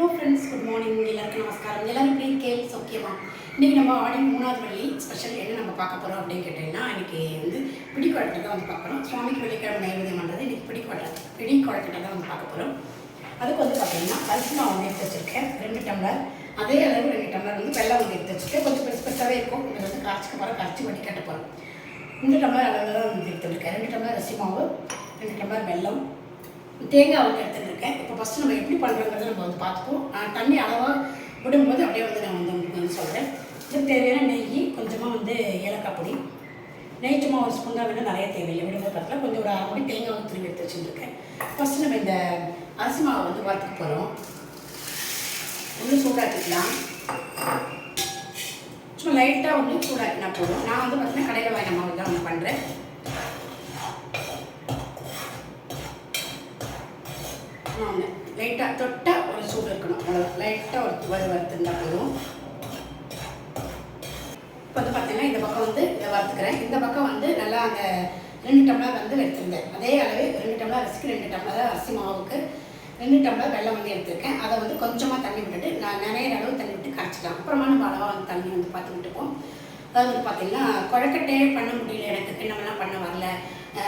Hello friends good morning எல்லாருக்கும் நமஸ்காரம். எல்லாரும் எப்படி கேள்ஸ் ஓகேவா இன்றைக்கி நம்ம ஆடி மூணாவது வள்ளி ஸ்பெஷல் என்ன நம்ம பார்க்க போகிறோம் அப்படின்னு கேட்டிங்கன்னா இன்றைக்கி வந்து பிடிக்குழக்கட்டை தான் வந்து பார்க்குறோம் சுவாமிக்கு வெள்ளிக்கிழமை நைவேதியம் பண்ணுறது இன்றைக்கி பிடிக்குழக்கட்டை பிடிக்குழக்கட்டை தான் வந்து பார்க்க போகிறோம் அதுக்கு வந்து பார்த்தீங்கன்னா பருப்பு மாவு வந்து எடுத்து வச்சுருக்கேன். ரெண்டு டம்ளர். அதே அளவு ரெண்டு டம்ளர் வந்து வெள்ளம் வந்து எடுத்து வச்சுருக்கேன். கொஞ்சம் பெருசு பெருசாகவே இருக்கும். இதை வந்து காய்ச்சிக்க போகிறோம் கரைச்சி வடி கட்ட போகிறோம் இந்த டம்ளர் அளவில் தான் வந்து எடுத்துருக்கேன் ரெண்டு டம்ளர் அரிசி மாவு ரெண்டு டம்ளர் வெல்லம் தேங்காய் வந்து எடுத்துட்டுருக்கேன். இப்போ ஃபஸ்ட்டு நம்ம எப்படி பண்ணுறோங்கிறத நம்ம வந்து பார்த்துப்போம். நான் தண்ணி அளவாக விடும்போது அப்படியே வந்து நான் வந்து உங்களுக்கு வந்து சொல்கிறேன் இதுக்கு தேவையான நெய் கொஞ்சமாக வந்து ஏலக்காய் பொடி. நெய் சும்மா ஒரு ஸ்பூன் தான் வேணும் நிறைய தேவையில்லை. விடும்போது பார்த்துல கொஞ்சம் ஒரு அரை மணி தேங்காய் வந்து திரும்பி எடுத்து வச்சுருக்கேன் ஃபஸ்ட்டு நம்ம இந்த அரிசி மாவை வந்து வறுத்துக்க போகிறோம் ஒன்று சூடாக்கிக்கலாம். சும்மா லைட்டாக வந்து சூடாக்கினா போதும். நான் வந்து பார்த்தீங்கன்னா கடையில் வாங்கின மாவு தான் ஒன்று பண்ணுறேன் ஒன்று லைட்டாக தொட்டால் ஒரு சூடு இருக்கணும். அவ்வளோ லைட்டாக ஒரு வறு வறுத்துருந்தா போதும். இப்போ வந்து பார்த்தீங்கன்னா இந்த பக்கம் வந்து இதை வறுத்துக்கிறேன். இந்த பக்கம் வந்து நல்லா அந்த ரெண்டு டம்ளர் வந்து எடுத்திருந்தேன் அதே அளவு ரெண்டு டம்ளர் அரிசிக்கு ரெண்டு டம்ளர் அரிசி மாவுக்கு ரெண்டு டம்ளர் வெள்ளம் வந்து எடுத்திருக்கேன். அதை வந்து கொஞ்சமாக தண்ணி விட்டுட்டு நான் நிறைய அளவு தண்ணி விட்டு கரைச்சிக்கலாம். அப்புறமா நம்ம அளவாக வந்து தண்ணி வந்து பார்த்து விட்டுப்போம் அதாவது வந்து பார்த்தீங்கன்னா குழக்கட்டையே பண்ண முடியல எனக்கு. கிண்ணமெல்லாம் பண்ண வரல.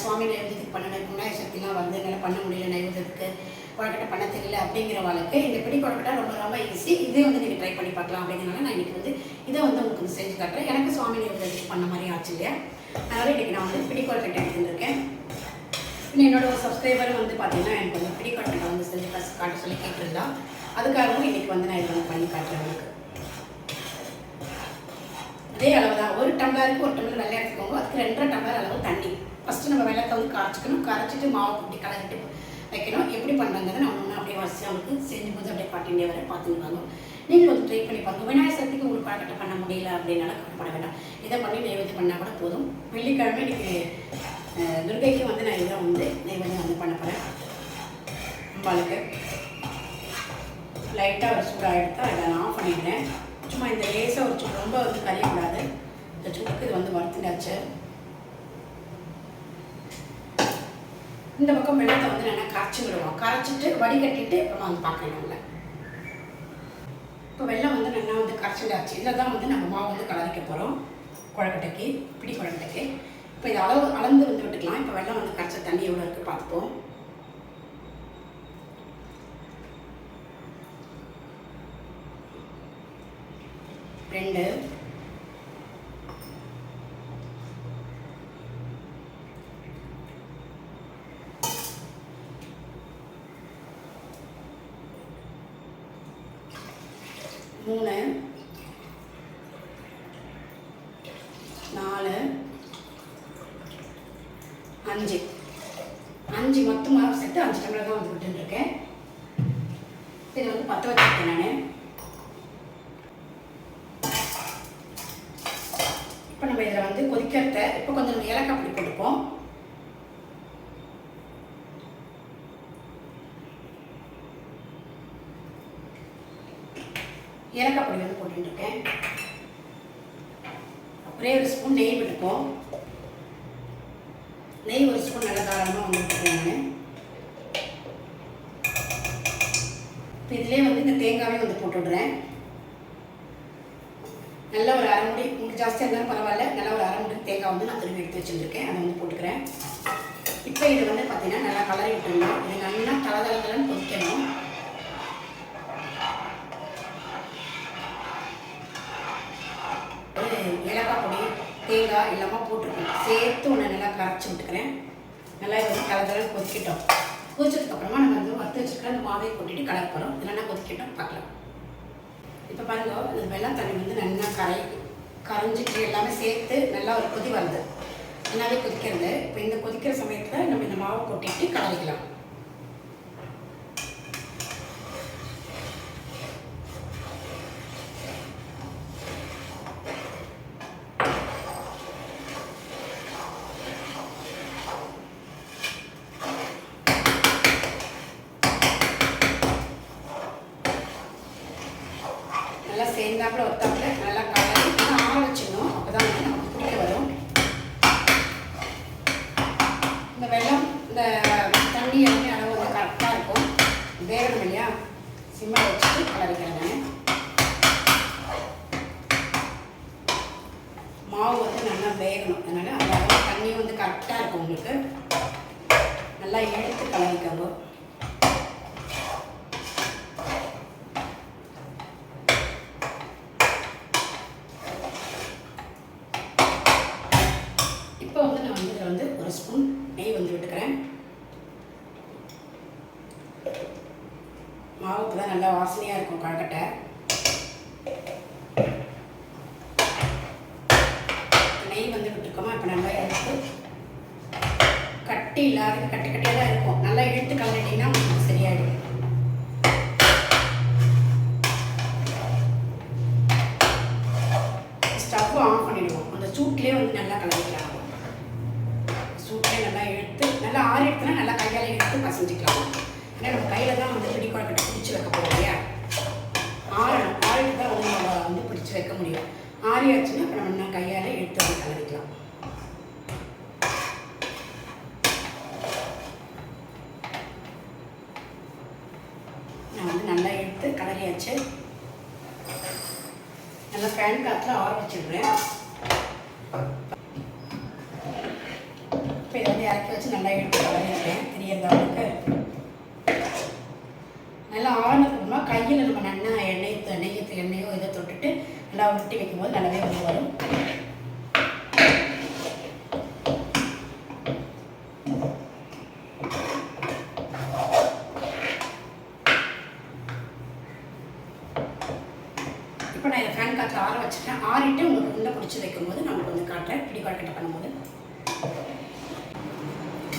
சுவாமி நைவேத்தியத்துக்கு பண்ணணும். விநாயகர் சக்திலாம் வந்து என்னால் பண்ண முடியல நைவேத்தியத்துக்கு. குழக்கட்டை பண்ண தெரியல அப்படிங்கிற வாழ்க்கை. இந்த பிடி குழக்கட்டை ரொம்ப ரொம்ப ஈஸி இதே வந்து நீங்கள் ட்ரை பண்ணி பார்க்கலாம் அப்படிங்கிறனால நான் இன்றைக்கி வந்து இதை வந்து உங்களுக்கு செஞ்சு காட்டுறேன். எனக்கு சுவாமி நைவேத்தியத்துக்கு பண்ண மாதிரி ஆச்சு இல்லையா? அதனால் இன்றைக்கி நான் வந்து பிடி குழக்கட்டை எடுத்துருக்கேன். இன்னும் என்னோட ஒரு வந்து பார்த்தீங்கன்னா எனக்கு வந்து பிடி குழக்கட்டை வந்து செஞ்சு காட்ட சொல்லி கேட்டிருந்தா அதுக்காகவும் இன்றைக்கி வந்து நான் இதை வந்து பண்ணி காட்டுறேன் உங்களுக்கு. அதே அளவு தான். ஒரு டம்ளருக்கு ஒரு டம்ளர் வெள்ளை எடுத்துக்கோங்க. அதுக்கு ரெண்டரை டம்ளர் அளவு தண்ணி. ஃபஸ்ட்டு நம்ம வெள்ளத்தை வந்து காய்ச்சிக்கணும் கரைச்சிட்டு மாவு இப்படி கலக்கிட்டு வைக்கணும். எப்படி பண்ணுறங்கிறத நான் ஒன்று அப்படியே வரிசையாக அவங்களுக்கு செஞ்சு போது அப்படியே பாட்டிண்டே வரை பார்த்துருந்தாங்க நீங்கள் வந்து ட்ரை பண்ணி பாருங்கள் விநாயகர் சக்திக்கு உங்களுக்கு பழக்கட்டை பண்ண முடியல அப்படின்னால பண்ண வேண்டாம். இதை பண்ணி நைவேத்தியம் பண்ணால் கூட போதும். வெள்ளிக்கிழமை இன்றைக்கி துர்கைக்கு வந்து நான் இதில் வந்து நைவேத்தியம் வந்து பண்ண போகிறேன் அம்பாளுக்கு லைட்டாக ஒரு சூடாக எடுத்தால் அதை நான் ஆஃப் பண்ணிடுறேன். சும்மா இந்த லேசாக ஒரு ரொம்ப வந்து கறியக்கூடாது இந்த சுக்கு இது வந்து வறுத்துடாச்சு இந்த பக்கம் வெள்ளத்தை வந்து நல்லா கரைச்சி விடுவோம். கரைச்சிட்டு வடிகட்டிட்டு அப்புறமா வந்து பார்க்கணும் இல்லை இப்போ வெள்ளம் வந்து நல்லா வந்து கரைச்சிட்டாச்சு. இதில் தான் வந்து நம்ம மாவு வந்து கலரிக்க போகிறோம் குழக்கட்டைக்கு பிடி குழக்கட்டைக்கு. இப்போ இது அளவு அளந்து வந்து விட்டுக்கலாம். இப்போ வெள்ளம் வந்து கரைச்ச தண்ணி எவ்வளோ இருக்குது பார்த்துப்போம். ரெண்டு. மூணு. நாலு. அஞ்சு. அஞ்சு மொத்தமாக சேர்த்து அஞ்சு டம்ளர் தான் வந்து விட்டுருக்கேன் இது வந்து பற்ற வச்சுருக்கேன் நான் இப்போ நம்ம இதில் வந்து கொதிக்கிறத இப்போ கொஞ்சம் நம்ம ஏலக்காய் பொடி போட்டுப்போம். ஏலக்காய் பொடி வந்து போட்டுருக்கேன் ஒரே ஒரு ஸ்பூன் நெய் விட்டுப்போம் நெய் ஒரு ஸ்பூன் நல்லா தாராளமாக வந்து விட்டுருக்கேன் நான். இப்போ இதிலே வந்து இந்த தேங்காவே வந்து போட்டு விடுறேன் நல்ல ஒரு அரை முடி உங்களுக்கு ஜாஸ்தியாக இருந்தாலும் பரவாயில்ல. நல்ல ஒரு அரை முடி தேங்காய் வந்து நான் திரும்பி எடுத்து வச்சுருக்கேன் அதை வந்து போட்டுக்கிறேன். இப்போ இதை வந்து பார்த்தீங்கன்னா நல்லா கலரை விட்டுருந்தோம் இது நல்லா தளதளதலன்னு கொதிக்கணும். ஒரு ஏலக்காய் பொடி தேங்காய் எல்லாமே போட்டிருக்கேன் சேர்த்து ஒன்று நல்லா கரைச்சி விட்டுக்கிறேன். நல்லா இது வந்து கொதிக்கிட்டோம். கொதிக்கட்டும் கொதிச்சதுக்கப்புறமா நம்ம வந்து வறுத்து வச்சுருக்க அந்த மாவை கொட்டிட்டு கலக்க போகிறோம் இல்லைன்னா கொதிக்கிட்டோம் பார்க்கலாம். இப்போ பாருங்க இந்த வெள்ளம் தண்ணி வந்து நல்லா கரை கரைஞ்சிட்டு எல்லாமே சேர்த்து நல்லா ஒரு கொதி வருது நல்லாவே கொதிக்கிறது. இப்போ இந்த கொதிக்கிற சமயத்தில் நம்ம இந்த மாவை கொட்டிட்டு கலரிக்கலாம். பொறுத்தவரை நல்லா கலந்து ஆற வச்சுக்கணும் அப்போ தான் நமக்கு பிடிக்க வரும். இந்த வெள்ளம் இந்த தண்ணி எல்லாமே அளவு வந்து கரெக்டாக இருக்கும். வேகணும் இல்லையா? சிம்மில் வச்சுட்டு கலரிக்கிறேன் நான். மாவு வந்து நல்லா வேகணும். அதனால் அந்த தண்ணி வந்து கரெக்டாக இருக்கும் உங்களுக்கு. நல்லா எடுத்து கலரிக்கவும் இல்லாத கட்டி கட்டியாக தான் இருக்கும். நல்லா இழுத்து கலந்துட்டிங்கன்னா சரியாயிடும். ஸ்டவ் ஆஃப் பண்ணிடுவோம். அந்த சூட்லேயே வந்து நல்லா கலந்துக்கலாம். சூட்லேயே நல்லா இழுத்து நல்லா ஆறி எடுத்துனா நல்லா கையால் இழுத்து பசஞ்சிக்கலாம். ஏன்னா நம்ம கையில் தான் வந்து பிடி கட்டி பிடிச்சி வைக்க போகிறோம் இல்லையா? ஆறணும். ஆறிட்டு தான் வந்து நம்ம வந்து பிடிச்சி வைக்க முடியும். ஆறியாச்சுன்னா அப்புறம் நம்ம கையால் இழுத்து வந்து கலந்துக்கலாம் நான் வந்து நல்லா எடுத்து கலரியாச்சு நல்லா ஃபேன் காற்றுல ஆற வச்சிடுறேன். இப்போ இதை வந்து இறக்கி வச்சு நல்லா எடுத்து கலரிடுறேன் தெரியறதா உங்களுக்கு நல்லா ஆறுனதுக்கப்புறமா கையில் நம்ம நல்லா எண்ணெய் நெய்யத்து எண்ணெயோ இதை தொட்டுட்டு நல்லா உருட்டி வைக்கும்போது நல்லாவே வந்து வரும் இப்போ நான் இதை ஃபேன் காற்று ஆற வச்சுட்டேன் ஆறிட்டு உங்களுக்கு உண்டை பிடிச்சி வைக்கும்போது நான் உங்களுக்கு வந்து காட்டுறேன். பிடி பண்ணும்போது.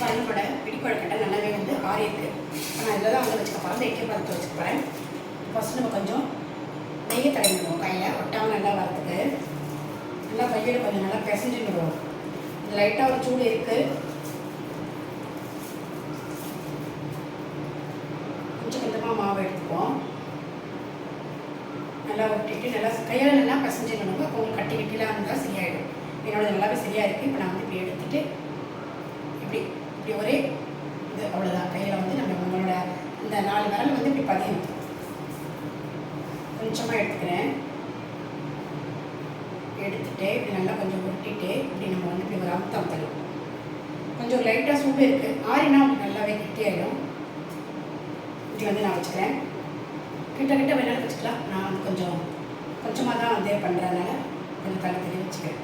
பருப்போட பிடி நல்லாவே வந்து ஆறியிருக்கு. இப்போ நான் இதில் தான் வந்து வச்சுக்க போகிறேன் இந்த எக்கே பழத்தை வச்சுக்க போகிறேன் ஃபஸ்ட்டு நம்ம கொஞ்சம் நெய்யை தடவிடுவோம் கையில். ஒட்டாமல் நல்லா வரதுக்கு நல்லா கையில் கொஞ்சம் நல்லா பிசைஞ்சுடுவோம் விடுவோம் லைட்டாக ஒரு சூடு இருக்குது கொஞ்சம் கொஞ்சமாக மாவு எடுத்துப்போம் நல்லா ஒட்டிட்டு நல்லா கையால் நல்லா பசஞ்சிடணும் அப்போ உங்களுக்கு கட்டி கட்டிலாம் இருந்தால் சரியாயிடும் என்னோட நல்லாவே சரியாக இருக்குது இப்போ நான் வந்து இப்படி எடுத்துட்டு இப்படி இப்படி ஒரே இது அவ்வளோதான் கையில் வந்து நம்ம உங்களோட இந்த நாலு விரல் வந்து இப்படி பதியணும். கொஞ்சமாக எடுத்துக்கிறேன். எடுத்துட்டு இப்படி நல்லா கொஞ்சம் உருட்டிட்டு இப்படி நம்ம வந்து இப்படி ஒரு அமுத்தம் தரும் கொஞ்சம் லைட்டாக சூடு இருக்குது ஆறினா நல்லாவே கெட்டியாயிடும் இப்படி வந்து நான் வச்சுக்கிறேன். கிட்ட கிட்ட வேணாலும் வச்சுக்கலாம். நான் வந்து கொஞ்சம் கொஞ்சமாக தான் வந்து பண்ணுறதுனால கொஞ்சம் தள்ளி தள்ளி வச்சுக்கிறேன்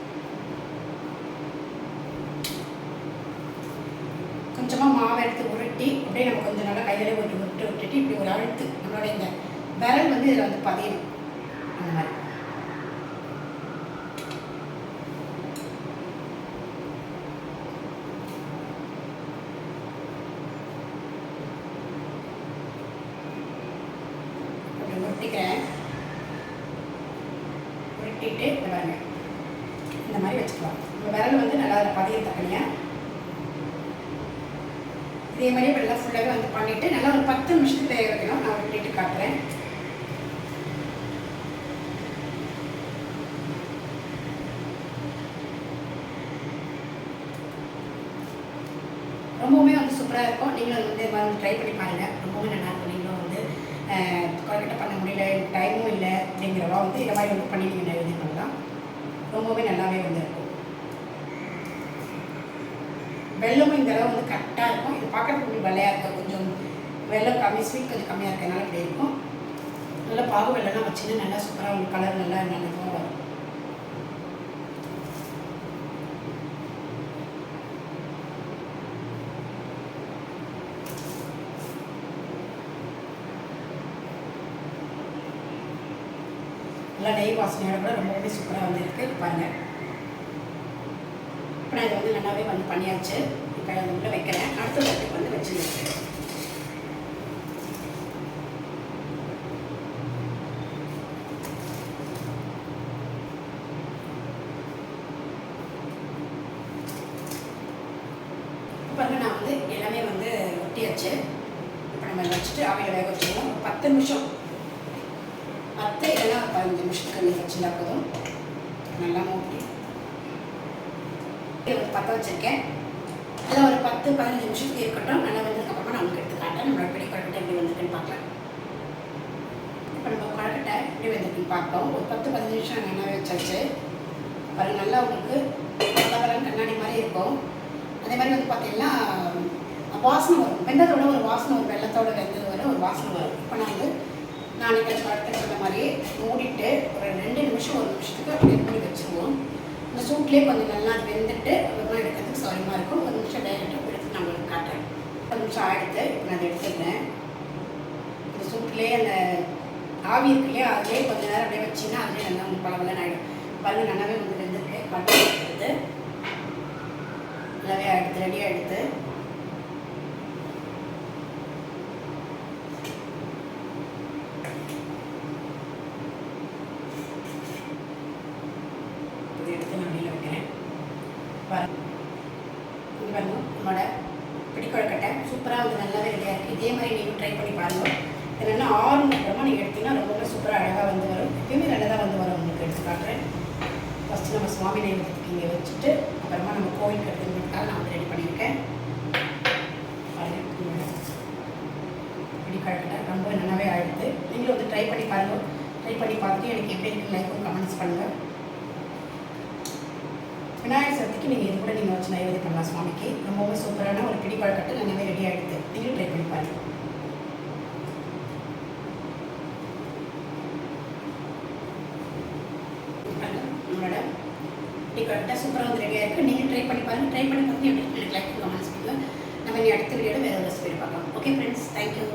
கொஞ்சமாக மாவை எடுத்து அப்படியே நம்ம கொஞ்சம் நல்லா கையிலே ஒரு விட்டு விட்டுட்டு இப்படி ஒரு அழுத்து நம்மளோட இந்த விரல் வந்து இதில் வந்து பதியும் அந்த மாதிரி. அப்படி உருட்டிக்கிறேன் உருட்டிட்டு இந்த பாருங்க. இந்த மாதிரி வச்சுக்கலாம். இந்த விரல் வந்து நல்லா அதில் பதிய தக்கனியாக இதே மாதிரி இப்படி எல்லாம் ஃபுல்லாகவே வந்து பண்ணிவிட்டு நல்லா ஒரு பத்து நிமிஷத்துக்கு வேக வைக்கணும் நான் விட்டுட்டு காட்டுறேன். ரொம்பவுமே வந்து சூப்பராக இருக்கும். நீங்களும் வந்து இது ட்ரை பண்ணி பாருங்கள் ரொம்பவுமே நல்லாயிருக்கும் நீங்களும் வந்து கொல்கட்டை பண்ண முடியல டைமும் இல்லை அப்படிங்கிறவா வந்து இந்த மாதிரி வந்து பண்ணி நீங்கள் இது பண்ணலாம் ரொம்பவே நல்லாவே வந்து இருக்கும். வெள்ளமும் இந்த அளவு வந்து கரெக்டாக இருக்கும். பார்க்கறதுக்கு கொஞ்சம் வெள்ளையாக இருக்கும் கொஞ்சம் வெள்ளம் கம்மி ஸ்வீட் கொஞ்சம் கம்மியாக இருக்கனால இப்படி இருக்கும். நல்லா பாகு வெள்ளம்லாம் வச்சுன்னா நல்லா சூப்பராக உங்களுக்கு கலர் நல்லா நல்லா வரும். நல்லா நெய் வாசனையோட கூட ரொம்பவே சூப்பராக வந்துருக்கு. இருக்குது பாருங்கள் இப்போ நான் இதை வந்து நல்லாவே வந்து பண்ணியாச்சு. உள்ள வைக்கிறேன் அடுத்த தட்டுக்கு வந்து வச்சு வைக்கிறேன் இப்போ நான் வந்து எல்லாமே வந்து ஒட்டியாச்சு. இப்போ நம்ம வச்சுட்டு ஆவியில் வேக வச்சுருவோம். பத்து நிமிஷம். பத்து இல்லைன்னா பதினஞ்சு நிமிஷத்துக்கு நீங்கள் வச்சுருந்தா போதும். நல்லா மூட்டி பற்ற வச்சுருக்கேன். அதில் ஒரு பத்து பதினஞ்சு நிமிஷத்துக்கு இருக்கட்டும். நல்லா வந்ததுக்கப்புறமா நான் உங்களுக்கு எடுத்து காட்டேன் நம்மளோட பிடி குழக்கட்டை எப்படி வந்திருக்குன்னு பார்க்கலாம். இப்போ நம்ம கொழக்கட்டை எப்படி வந்திருக்குன்னு பார்ப்போம். ஒரு பத்து பதினஞ்சு நிமிஷம் நாங்கள் வச்சாச்சு. பாருங்க நல்லா உங்களுக்கு கலவரம் கண்ணாடி மாதிரி இருக்கும். அதே மாதிரி வந்து பார்த்தீங்கன்னா வாசனை வரும். வெந்ததோட ஒரு வாசனை வரும். வெள்ளத்தோட வெந்தது வர ஒரு வாசனை வரும். இப்போ நான் வந்து நாளைக்கு அன்றைக்கி அடுத்த சொன்ன மாதிரி மூடிட்டு ஒரு ரெண்டு நிமிஷம் ஒரு நிமிஷத்துக்கு அப்படியே மூடி வச்சுருவோம். இந்த சூட்லேயே கொஞ்சம் நல்லா அது வெந்துட்டு அப்புறமா எடுக்கிறதுக்கு சௌரியமாக இருக்கும். ஒரு நிமிஷம் டைரெக்டாக எடுத்து நான் உங்களுக்கு காட்டுறேன். ஒரு நிமிஷம் ஆகிடுத்து இப்போ நான் அதை எடுத்துக்கிறேன். இந்த சூட்லேயே அந்த ஆவி இருக்கு இல்லையா? அதிலே கொஞ்சம் நேரம் அப்படியே வச்சுன்னா அதுலேயே நல்லா உங்களுக்கு பழவெல்லாம் ஆகிடும் பாருங்க நல்லாவே வந்து வெந்திருக்கு. பட்டு எடுத்து நல்லாவே எடுத்து ரெடியாக எடுத்து இது எடுத்து நான் வெளியில் வைக்கிறேன் பாருங்க இது பாருங்க நம்மளோட பிடிக்குழக்கட்டை சூப்பராக வந்து நல்லாவே ரெடியாக இருக்குது இதே மாதிரி நீங்கள் ட்ரை பண்ணி பாருங்கள் என்னென்னா ஆறு ஆறுனு அப்புறமா நீங்கள் எடுத்தீங்கன்னா ரொம்பவே சூப்பராக அழகாக வந்து வரும். எப்பயுமே நல்லதாக வந்து வரும் உங்களுக்கு எடுத்து காட்டுறேன். ஃபஸ்ட்டு நம்ம சுவாமி நைவேத்தியத்துக்கு இங்கே வச்சுட்டு அப்புறமா நம்ம கோயில் கட்டுறதுக்காக நான் வந்து ரெடி பண்ணியிருக்கேன். பாருங்க பிடிக்குழக்கட்டை ரொம்ப நல்லாவே ஆயிடுது. நீங்களும் வந்து ட்ரை பண்ணி பாருங்கள் ட்ரை பண்ணி பார்த்துட்டு எனக்கு எப்படி இருக்கு லைக்கும் கமெண்ட்ஸ் பண்ணுங்கள் விநாயகர் சதுர்த்திக்கு நீங்கள் இது கூட நீங்கள் வச்சு நைவேதி பண்ணலாம் சுவாமிக்கு. ரொம்பவும் சூப்பரான ஒரு பிடிப்பாடு கட்டு நல்லாவே ரெடி ஆகிடுது நீங்களும் ட்ரை பண்ணி பாருங்கள் பாருங்க, நம்மளோட பிடி சூப்பராக வந்து ரெடியாக இருக்குது நீங்கள் ட்ரை பண்ணி பாருங்கள் ட்ரை பண்ணி பார்த்து எப்படி லைக் கமெண்ட்ஸ் பண்ணுங்கள் நம்ம இனி அடுத்த வீடியோவில் வேறு ஒரு ரெசிபி பார்க்கலாம். Okay friends thank you